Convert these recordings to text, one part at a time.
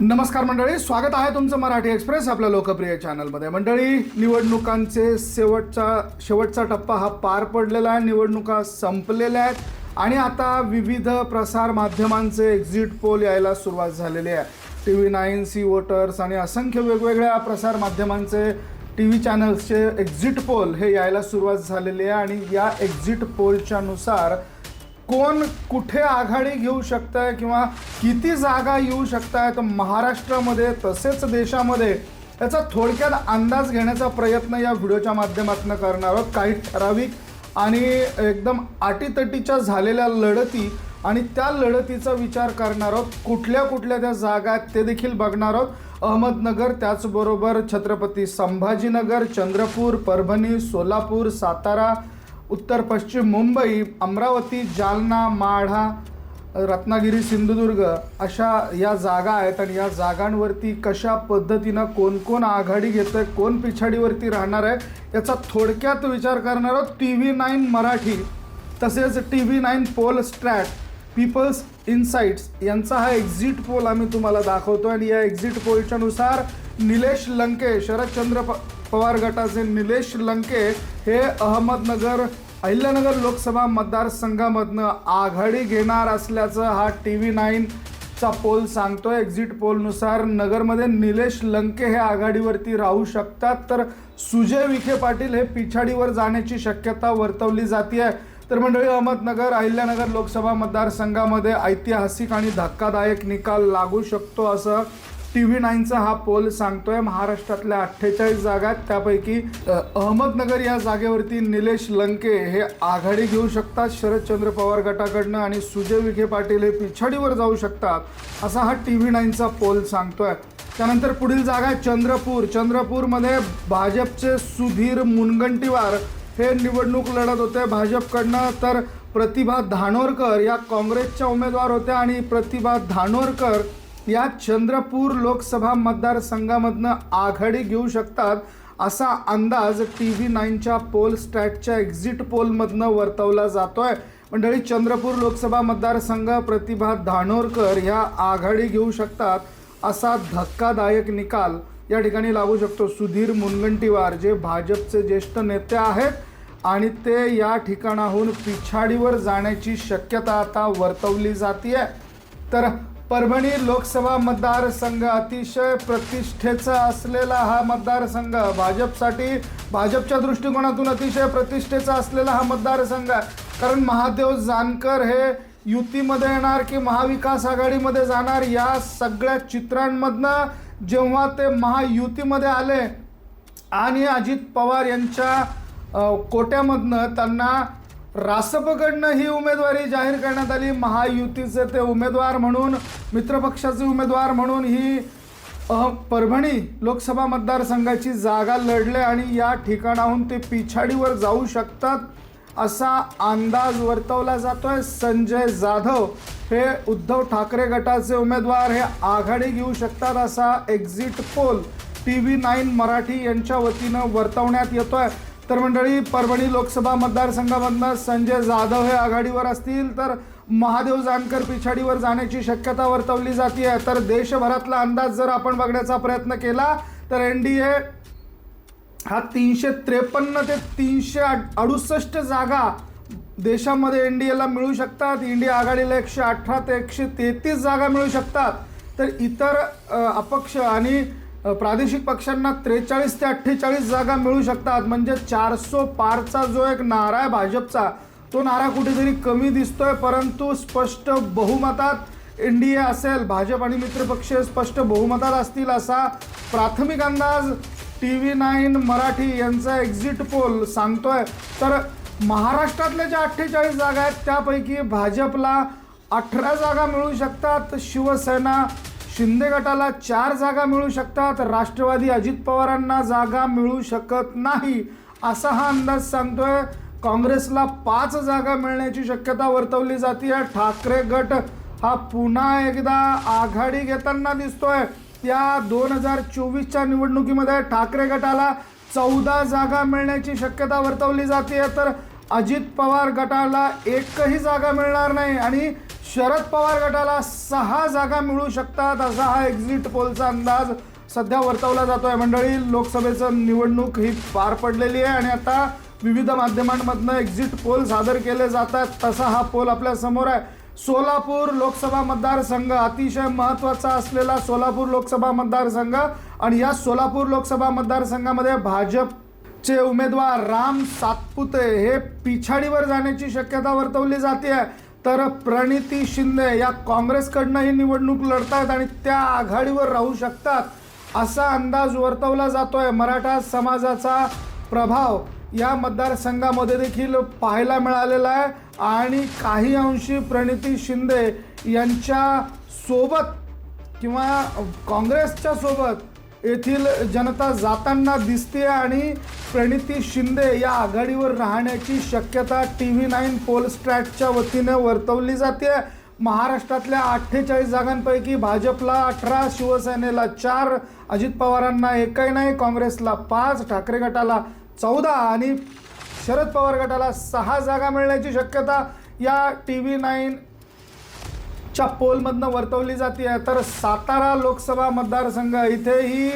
नमस्कार मंडळी स्वागत आहे तुमचं मराठी एक्सप्रेस आपल्या लोकप्रिय चॅनलमध्ये. मंडळी निवडणुकांचे शेवटचा शेवटचा टप्पा हा पार पडलेला आहे निवडणुका संपलेल्या आहेत आणि आता विविध प्रसार माध्यमांचे एक्झिट पोल यायला सुरुवात झालेली आहे. T V nine C voters आणि असंख्य वेगवेगळ्या प्रसार माध्यमांचे टी व्ही चॅनल्सचे एक्झिट पोल हे यायला सुरुवात झालेली आहे आणि या एक्झिट पोलच्या नुसार कोण कुठे आघाडी घेऊ शकतंय किंवा किती जागा येऊ शकताय तर महाराष्ट्रामध्ये तसेच देशामध्ये याचा थोडक्यात अंदाज घेण्याचा प्रयत्न या व्हिडिओच्या माध्यमातून करणार आहोत. काही ठराविक आणि एकदम अटीतटीच्या झालेल्या लढती आणि त्या लढतीचा विचार करणार आहोत. कुठल्या कुठल्या त्या जागा आहेत ते देखील बघणार आहोत. अहमदनगर त्याचबरोबर छत्रपती संभाजीनगर चंद्रपूर परभणी सोलापूर सातारा उत्तर पश्चिम मुंबई अमरावती जालना माढा रत्नागिरी सिंधुदुर्ग अशा या जागा आहेत आणि या जागांवरती कशा पद्धतीनं कोण कोण आघाडी घेतं आहे कोण पिछाडीवरती राहणार आहे याचा थोडक्यात विचार करणार टी व्ही नाईन मराठी तसेच T V nine Polstrat people's insights यांचा हा एक्झिट पोल आम्ही तुम्हाला दाखवतो आणि या एक्झिट पोलच्या नुसार निलेश लंके शरदचंद्र प पवार गटाचे निलेश लंके हे अहमदनगर अहिल्यानगर लोकसभा मतदारसंघामधनं आघाडी घेणार असल्याचं हा टी व्ही नाईनचा पोल सांगतो एक्झिट पोलनुसार नगरमध्ये निलेश लंके हे आघाडीवरती राहू शकतात. तर सुजय विखे पाटील हे पिछाडीवर जाण्याची शक्यता वर्तवली जाते तर मंडळी अहमदनगर अहिल्यानगर लोकसभा मतदारसंघामध्ये ऐतिहासिक आणि धक्कादायक निकाल लागू शकतो असं टी व्ही नाईनचा हा पोल सांगतोय. महाराष्ट्रातल्या अठ्ठेचाळीस जागा आहेत त्यापैकी अहमदनगर या जागेवरती निलेश लंके हे आघाडी घेऊ शकतात. शरदचंद्र पवार गटाकडनं आणि सुजय विखे पाटील हे पिछाडीवर जाऊ शकतात असा हा टी व्ही नाईनचा पोल सांगतोय. त्यानंतर पुढील जागा आहे चंद्रपूर. चंद्रपूरमध्ये भाजपचे सुधीर मुनगंटीवार हे निवडणूक लढत होते. भाजपकडनं तर प्रतिभा धानोरकर या काँग्रेसच्या उमेदवार होत्या आणि प्रतिभा धानोरकर या चंद्रपूर लोकसभा मतदारसंघामधनं आघाडी घेऊ शकतात असा अंदाज टी व्ही नाईनच्या पोल स्टॅटच्या एक्झिट पोलमधनं वर्तवला जातोय. मंडळी चंद्रपूर लोकसभा मतदारसंघ प्रतिभा धानोरकर ह्या आघाडी घेऊ शकतात असा धक्कादायक निकाल या ठिकाणी लागू शकतो. सुधीर मुनगंटीवार जे भाजपचे ज्येष्ठ नेते आहेत आणि ते या ठिकाणाहून पिछाडीवर जाण्याची शक्यता आता वर्तवली जाते तर परभणी लोकसभा मतदारसंघ अतिशय प्रतिष्ठेचा असलेला हा मतदारसंघ. भाजपसाठी भाजपच्या दृष्टिकोनातून अतिशय प्रतिष्ठेचा असलेला हा मतदारसंघ. आहे कारण महादेव जानकर हे युतीमध्ये येणार की महाविकास आघाडीमध्ये जाणार या सगळ्या चित्रांमधनं जेव्हा ते महायुतीमध्ये आले आणि अजित पवार यांच्या कोट्यामधनं त्यांना रासपकडनं ही उमेदवारी जाहीर करण्यात आली. महायुतीचे ते उमेदवार म्हणून मित्रपक्षाचे उमेदवार म्हणून ही परभणी लोकसभा मतदारसंघाची जागा लढले आणि या ठिकाणाहून ते पिछाडीवर जाऊ शकतात असा अंदाज वर्तवला जातोय. संजय जाधव हे उद्धव ठाकरे गटाचे उमेदवार हे आघाडी घेऊ शकतात असा exit poll T V nine Marathi यांच्या वतीनं वर्तवण्यात येतोय. तर मंडळी परभणी लोकसभा मतदारसंघामधनं संजय जाधव हे आघाडीवर असतील तर महादेव जानकर पिछाडीवर जाण्याची शक्यता वर्तवली जाते तर देशभरातला अंदाज जर आपण बघण्याचा प्रयत्न केला तर एन डी ए हा तीनशे त्रेपन्न ते तीनशे अडुसष्ट जागा देशामध्ये एन डी एला मिळू शकतात. इंडिया आघाडीला एकशे अठरा ते एकशे तेहतीस जागा मिळू शकतात. तर इतर अपक्ष आणि प्रादेशिक पक्षांना त्रेचाळीस ते अठ्ठेचाळीस जागा मिळू शकतात. म्हणजे चारसो पारचा जो एक नारा आहे भाजपचा तो नारा कुठेतरी कमी दिसतोय परंतु स्पष्ट बहुमतात एनडीए असेल भाजप आणि मित्रपक्ष स्पष्ट बहुमतात असतील असा प्राथमिक अंदाज टी व्ही नाईन मराठी यांचा एक्झिट पोल सांगतोय. तर महाराष्ट्रातल्या ज्या अठ्ठेचाळीस जागा आहेत त्यापैकी भाजपला अठरा जागा मिळू शकतात. शिवसेना शिंदे गटाला चार जागा मिळू शकतात. राष्ट्रवादी अजित पवारांना जागा मिळू शकत नाही असा हा अंदाज सांगतोय. काँग्रेसला पाच जागा मिळण्याची शक्यता वर्तवली जाते ठाकरे गट. हा पुन्हा एकदा आघाडी घेताना दिसतोय. या दोन हजार चोवीसच्या निवडणुकीमध्ये ठाकरे गटाला चौदा जागा मिळण्याची शक्यता वर्तवली जाते तर अजित पवार गटाला एकही जागा मिळणार नाही. आणि शरद पवार गटाला सहा जागा मिळू शकतात असा हा एक्झिट पोलचा अंदाज सध्या वर्तवला जातोय. मंडळी लोकसभेचं निवडणूक ही पार पडलेली आहे आणि आता विविध माध्यमांमधनं एक्झिट पोल सादर केले जातात. तसा हा पोल आपल्यासमोर आहे. सोलापूर लोकसभा मतदारसंघ अतिशय महत्त्वाचा असलेला सोलापूर लोकसभा मतदारसंघ आणि या सोलापूर लोकसभा मतदारसंघामध्ये भाजपचे उमेदवार राम सातपुते हे पिछाडीवर जाण्याची शक्यता वर्तवली जाते. आहे तर प्रणिती शिंदे या काँग्रेसकडनं ही निवडणूक लढतात आणि त्या आघाडीवर राहू शकतात असा अंदाज वर्तवला जातोय मराठा समाजाचा प्रभाव. या मतदारसंघामध्ये देखील पाहायला मिळालेला आहे. आणि काही अंशी प्रणिती शिंदे यांच्या सोबत किंवा काँग्रेसच्या सोबत येथील जनता जाताना दिसते आणि प्रणिती शिंदे या आघाडीवर राहण्याची शक्यता टी व्ही नाईन पोलस्ट्रॅटच्या वतीने वर्तवली जाते. महाराष्ट्रातल्या अठ्ठेचाळीस जागांपैकी भाजपला अठरा शिवसेनेला चार अजित पवारांना एकही नाही काँग्रेसला पाच ठाकरे गटाला चौदा आणि शरद पवार गटाला सहा जागा मिळण्याची शक्यता या टी व्ही नाईन च्या पोलमधनं वर्तवली जाते. तर सातारा लोकसभा मतदारसंघ इथेही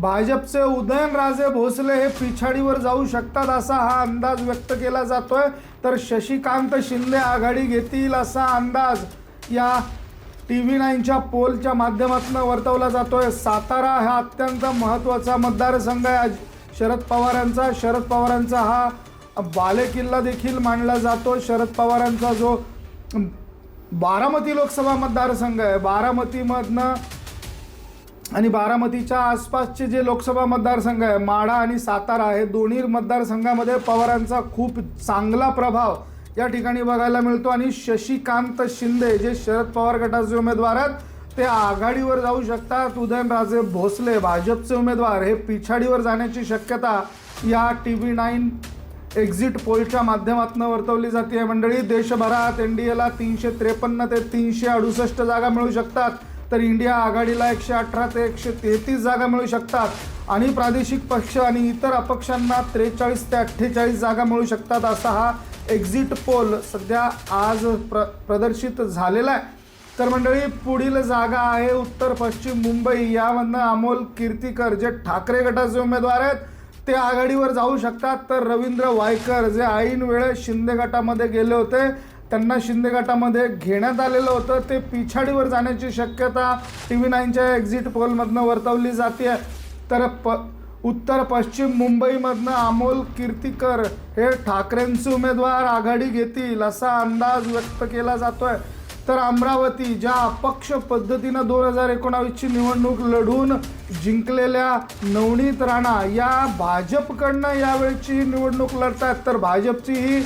भाजपचे उदयनराजे भोसले हे पिछाडीवर जाऊ शकतात असा हा अंदाज व्यक्त केला जातोय. तर शशिकांत शिंदे आघाडी घेतील असा अंदाज या टी व्ही नाईनच्या पोलच्या माध्यमातून वर्तवला जातोय. सातारा हा अत्यंत महत्त्वाचा मतदारसंघ आहे. शरद पवारांचा शरद पवारांचा हा बालेकिल्ला देखील मानला जातो. शरद पवारांचा जो बारामती लोकसभा मतदारसंघ आहे. बारामतीमधनं आणि बारामतीच्या आसपासचे जे लोकसभा मतदारसंघ आहे माढा आणि सातारा हे दोन्ही मतदारसंघामध्ये पवारांचा खूप चांगला प्रभाव या ठिकाणी बघायला मिळतो. आणि शशिकांत शिंदे जे शरद पवार गटाचे उमेदवार आहेत ते आघाडीवर जाऊ शकतात. उदयनराजे भोसले भाजपचे उमेदवार हे पिछाडीवर जाण्याची शक्यता या टी व्ही नाईन एक्झिट पोलच्या माध्यमातून वर्तवली जाते आहे मंडळी देशभरात एन डी एला तीनशे त्रेपन्न ते तीनशे अडुसष्ट जागा मिळू शकतात. तर इंडिया आघाडीला एकशे अठरा ते एकशे तेहतीस जागा मिळू शकतात. आणि प्रादेशिक पक्ष आणि इतर अपक्षांना त्रेचाळीस ते अठ्ठेचाळीस जागा मिळू शकतात असा हा एक्झिट पोल सध्या आज प्र प्रदर्शित झालेला आहे. तर मंडळी पुढील जागा आहे उत्तर पश्चिम मुंबई. यामधनं अमोल कीर्तीकर जे ठाकरे गटाचे उमेदवार आहेत ते आघाडीवर जाऊ शकतात. तर रवींद्र वायकर जे ऐन वेळेस शिंदे गटामध्ये गेले होते त्यांना शिंदे गटामध्ये घेण्यात आलेलं होतं. ते पिछाडीवर जाण्याची शक्यता टी व्ही नाईनच्या एक्झिट पोलमधनं वर्तवली जाते तर प उत्तर पश्चिम मुंबईमधनं अमोल कीर्तीकर हे ठाकरेंचे उमेदवार आघाडी घेतील असा अंदाज व्यक्त केला जातोय. तर अमरावती ज्या अपक्ष पद्धतीनं दोन हजार एकोणावीसची निवडणूक लढून जिंकलेल्या नवनीत राणा या भाजपकडनं यावेळची ही निवडणूक लढतात तर भाजपची ही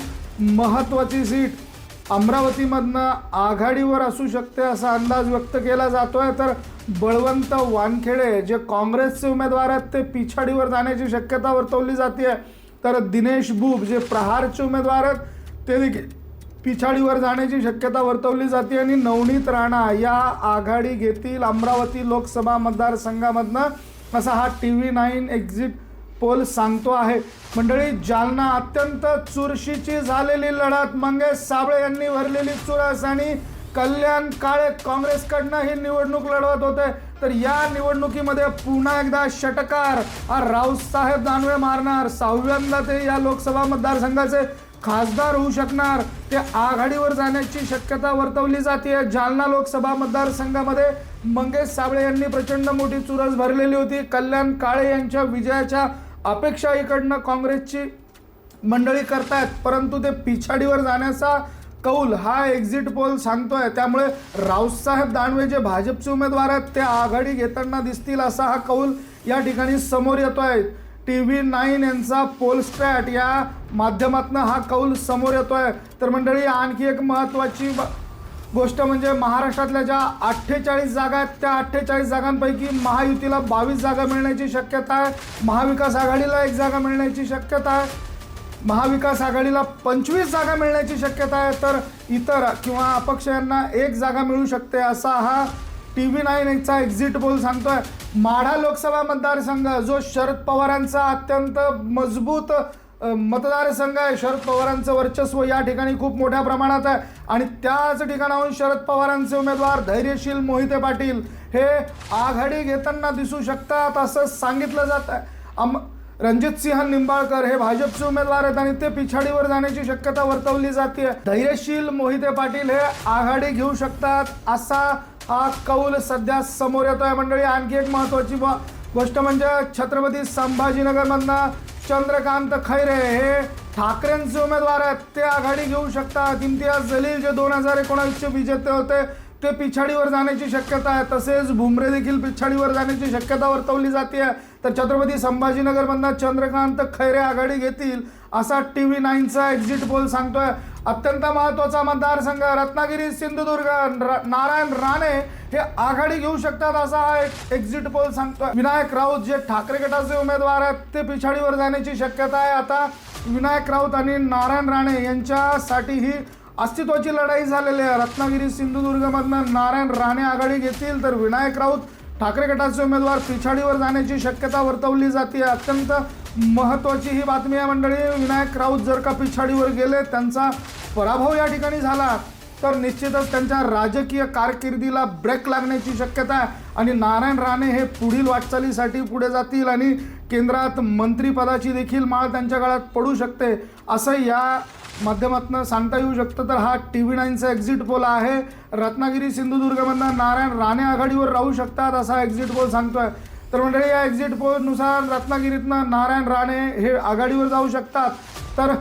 महत्त्वाची सीट अमरावतीमधनं आघाडीवर असू शकते असा अंदाज व्यक्त केला जातो आहे तर बळवंत वानखेडे जे काँग्रेसचे उमेदवार आहेत ते पिछाडीवर जाण्याची शक्यता वर्तवली जाते तर दिनेश बुब जे प्रहारचे उमेदवार आहेत ते देखील पिछाडीवर जाण्याची शक्यता वर्तवली जाते आणि नवनीत राणा या आघाडी घेतील अमरावती लोकसभा मतदारसंघामधनं. असा हा T V nine exit poll सांगतो आहे. मंडळी जालना अत्यंत चुरशीची झालेली लढत मंगेश साबळे यांनी भरलेली चुरस आणि कल्याण काळे काँग्रेसकडनं ही निवडणूक लढवत होते. तर या निवडणुकीमध्ये पुन्हा एकदा षटकार. हा रावसाहेब दानवे मारणार. सहाव्यांदा ते या लोकसभा मतदारसंघाचे खासदार होऊ शकणार. ते आघाडीवर जाण्याची शक्यता वर्तवली जाते. जालना लोकसभा मतदारसंघामध्ये मंगेश साबळे यांनी प्रचंड मोठी चुरस भरलेली होती. कल्याण काळे यांच्या विजयाच्या अपेक्षा इकडनं काँग्रेसची मंडळी करतायत. परंतु ते पिछाडीवर जाण्याचा कौल हा एक्झिट पोल सांगतोय. त्यामुळे रावसाहेब दानवे जे भाजपचे उमेदवार आहेत ते आघाडी घेताना दिसतील असा हा कौल या ठिकाणी समोर येतोय. टी व्ही नाईन यांचा पोलस्टॅट या माध्यमातून हा कौल समोर येतो आहे तर मंडळी आणखी एक महत्त्वाची ब- गोष्ट म्हणजे महाराष्ट्रातल्या ज्या अठ्ठेचाळीस जागा आहेत त्या अठ्ठेचाळीस जागांपैकी महायुतीला बावीस जागा मिळण्याची शक्यता आहे. महाविकास आघाडीला एक जागा मिळण्याची शक्यता आहे. महाविकास आघाडीला पंचवीस जागा मिळण्याची शक्यता आहे. तर इतर किंवा अपक्ष यांना एक जागा मिळू शकते असा हा टी व्ही नाईन एकचा एक्झिट बोल सांगतोय. माढा लोकसभा मतदारसंघ जो शरद पवारांचा अत्यंत मजबूत मतदारसंघ आहे. शरद पवारांचं वर्चस्व या ठिकाणी खूप मोठ्या प्रमाणात आहे. आणि त्याच ठिकाणाहून शरद पवारांचे उमेदवार धैर्यशील मोहिते पाटील हे आघाडी घेताना दिसू शकतात असं सांगितलं जात आहे. आम रणजित सिंह निंबाळकर हे भाजपचे उमेदवार आहेत आणि ते पिछाडीवर जाण्याची शक्यता वर्तवली जाते धैर्यशील मोहिते पाटील हे आघाडी घेऊ शकतात असा हा कौल सध्या समोर येतो आहे मंडळी. आणखी एक महत्त्वाची गोष्ट म्हणजे छत्रपती संभाजीनगरमधनं चंद्रकांत खैरे हे ठाकरेंचे उमेदवार आहेत. ते आघाडी घेऊ शकतात. इम्तियाज जलील जे दोन हजार एकोणावीसचे विजेते होते ते पिछाडीवर जाण्याची शक्यता आहे. तसेच भुमरे देखील पिछाडीवर जाण्याची शक्यता वर्तवली जाते तर छत्रपती संभाजीनगरमधनं चंद्रकांत खैरे आघाडी घेतील असा टी व्ही नाईनचा एक्झिट पोल सांगतोय. अत्यंत महत्त्वाचा मतदारसंघ रत्नागिरी सिंधुदुर्ग र- नारायण राणे हे आघाडी घेऊ शकतात असा हा एक एक्झिट पोल सांगतोय. विनायक राऊत जे ठाकरे गटाचे उमेदवार आहेत ते पिछाडीवर जाण्याची शक्यता आहे. आता विनायक राऊत आणि नारायण राणे यांच्यासाठी ही अस्तित्वाची लढाई झालेली आहे. रत्नागिरी सिंधुदुर्गमधनं नारायण राणे आघाडी घेतील तर विनायक राऊत ठाकरे गटाचे उमेदवार पिछाडीवर जाण्याची शक्यता वर्तवली जाते. अत्यंत महत्त्वाची ही बातमी आहे मंडळी. विनायक राऊत जर का पिछाडीवर गेले त्यांचा पराभव या ठिकाणी झाला तर निश्चितच त्यांच्या राजकीय कारकिर्दीला ब्रेक लागण्याची शक्यता आहे. आणि नारायण राणे हे पुढील वाटचालीसाठी पुढे जातील आणि केंद्रात मंत्रीपदाची देखील माळ त्यांच्या काळात पडू शकते असं या माध्यमातून सांगता येऊ शकतं. तर हा टी व्ही नाईनचा एक्झिट पोल आहे. रत्नागिरी सिंधुदुर्गमधनं नारायण राणे आघाडीवर राहू शकतात असा एक्झिट पोल सांगतोय. तर मंडळी या एक्झिट पोलनुसार रत्नागिरीतनं नारायण राणे हे आघाडीवर जाऊ शकतात. तर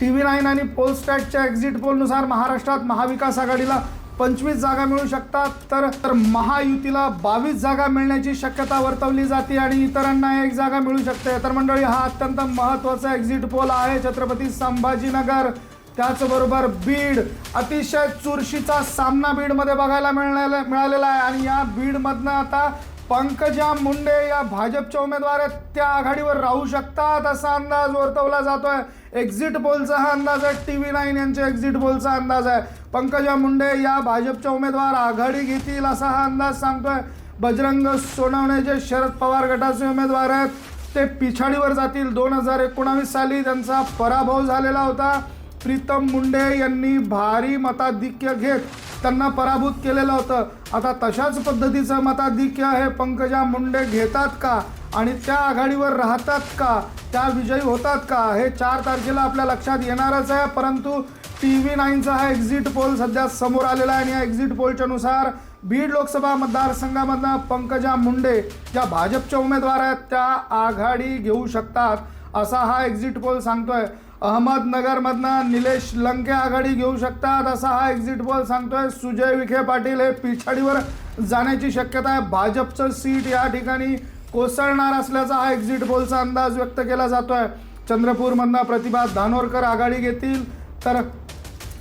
टी व्ही नाईन आणि पोलस्टॅटच्या एक्झिट पोलनुसार महाराष्ट्रात महाविकास आघाडीला पंचवीस जागा मिळू शकतात. तर तर महायुतीला बावीस जागा मिळण्याची शक्यता वर्तवली जाते आणि इतरांना एक जागा मिळू शकते. तर मंडळी हा अत्यंत महत्त्वाचा एक्झिट पोल आहे. छत्रपती संभाजीनगर. त्याचबरोबर बीड. अतिशय चुरशीचा सामना बीडमध्ये बघायला मिळालेला मिळालेला आहे. आणि या बीडमधनं आता पंकजा मुंडे या भाजपच्या उमेदवार आहेत. त्या आघाडीवर राहू शकतात असा अंदाज वर्तवला जातोय. एक्झिट पोलचा हा अंदाज आहे. टी व्ही नाईन यांच्या एक्झिट पोलचा अंदाज आहे. पंकजा मुंडे या भाजपच्या उमेदवार आघाडी घेतील असा हा अंदाज सांगतोय. बजरंग सोनवणे जे शरद पवार गटाचे उमेदवार आहेत ते पिछाडीवर जातील. दोन हजार एकोणावीस साली त्यांचा पराभव झालेला होता. प्रीतम मुंडे यांनी भारी मताधिक्य घेत त्यांना पराभूत केलेलं होतं. आता तशाच पद्धतीचं मताधिक्य हे पंकजा मुंडे घेतात का? आणि त्या आघाडीवर राहतात का? त्या विजयी होतात का? हे चार तारखेला आपल्या लक्षात येणारच आहे. परंतु टी व्ही नाईनचा हा एक्झिट पोल सध्या समोर आलेला आहे आणि या एक्झिट पोलच्या नुसार बीड लोकसभा मतदारसंघामधनं पंकजा मुंडे ज्या भाजपच्या उमेदवार आहेत. त्या आघाडी घेऊ शकतात असा हा एक्झिट पोल सांगतोय. अहमदनगरमधनं निलेश लंके आघाडी घेऊ शकतात असा हा एक्झिट पोल सांगतोय. सुजय विखे पाटील हे पिछाडीवर जाण्याची शक्यता आहे. भाजपचं सीट या ठिकाणी कोसळणार असल्याचा हा एक्झिट पोलचा अंदाज व्यक्त केला जातो आहे चंद्रपूरमधनं प्रतिभा धानोरकर आघाडी घेतील तर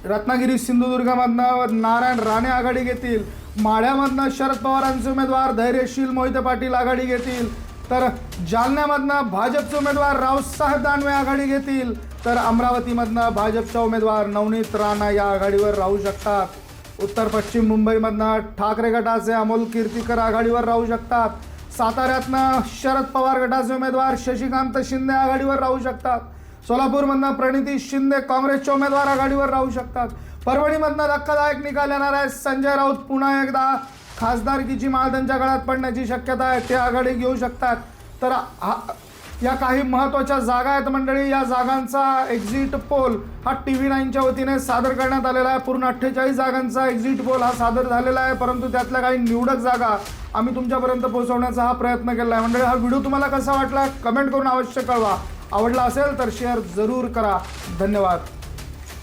रत्नागिरी सिंधुदुर्गमधनं नारायण राणे आघाडी घेतील माढ्यामधनं शरद पवारांचे उमेदवार धैर्यशील मोहिते पाटील आघाडी घेतील तर जालन्यामधनं भाजपचे उमेदवार रावसाहेब दानवे आघाडी घेतील तर अमरावतीमधनं भाजपचा उमेदवार नवनीत राणा या आघाडीवर राहू शकतात. उत्तर पश्चिम मुंबईमधनं ठाकरे गटाचे अमोल कीर्तीकर आघाडीवर राहू शकतात. साताऱ्यातनं शरद पवार गटाचे उमेदवार शशिकांत शिंदे आघाडीवर राहू शकतात. सोलापूरमधनं प्रणिती शिंदे काँग्रेसचे उमेदवार आघाडीवर राहू शकतात. परभणीमधनं धक्कादायक निकाल येणार आहे. संजय राऊत पुन्हा एकदा खासदारकीची माळ त्यांच्या गळ्यात पडण्याची शक्यता आहे. ते आघाडी घेऊ शकतात. तर हा या काही महत्त्वाच्या जागा आहेत मंडळी. या जागांचा एक्झिट पोल हा टी व्ही नाईनच्या वतीने सादर करण्यात आलेला आहे. पूर्ण अठ्ठेचाळीस जागांचा एक्झिट पोल हा सादर झालेला आहे. परंतु त्यातल्या काही निवडक जागा आम्ही तुमच्यापर्यंत पोहोचवण्याचा हा प्रयत्न केला आहे. मंडळी हा व्हिडिओ तुम्हाला कसा वाटला? कमेंट करून अवश्य कळवा. आवडला असेल तर शेअर जरूर करा. धन्यवाद.